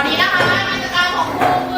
วันนี้นะคะกิจกรรมของครู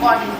body.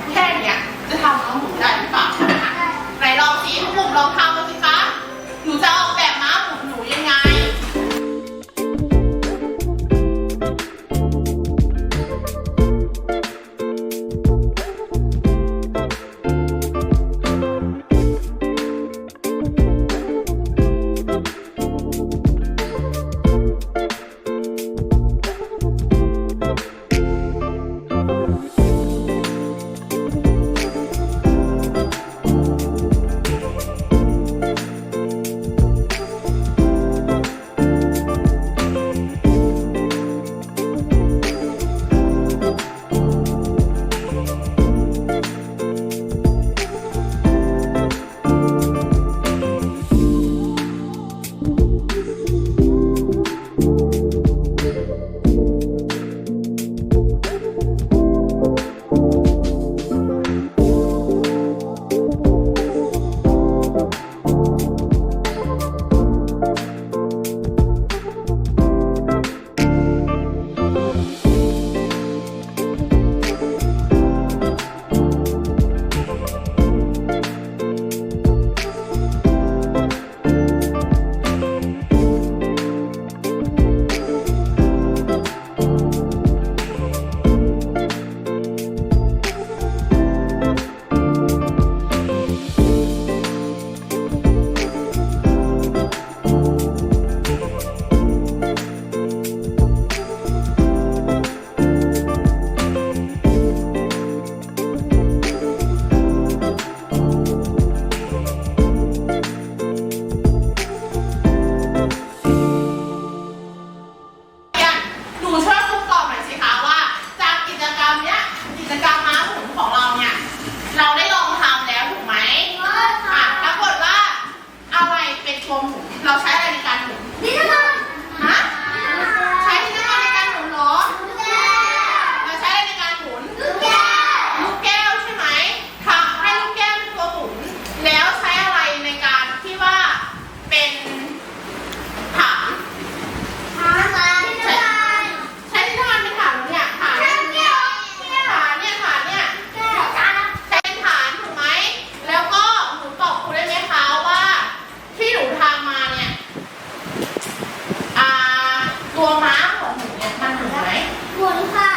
ตัวม้าหัวหมุเนี่ยมันหมุนไหมหมุนค่ะ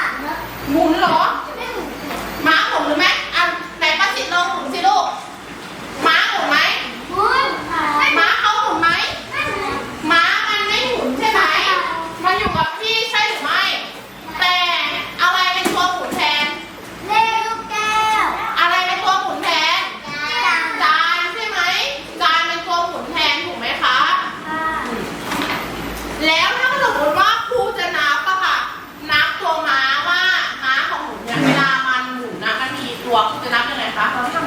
หมุนหรอม้าหมุนหรือไหมอะไหนป้าสิทธิ์ลองหมุนสิลูก ม้าหมุนไหมหมุนค่ะม้าเขาหมุนไหมม้ามันไม่หมุนใช่ไหมมันอยู่กับพี่ คะพร้อมท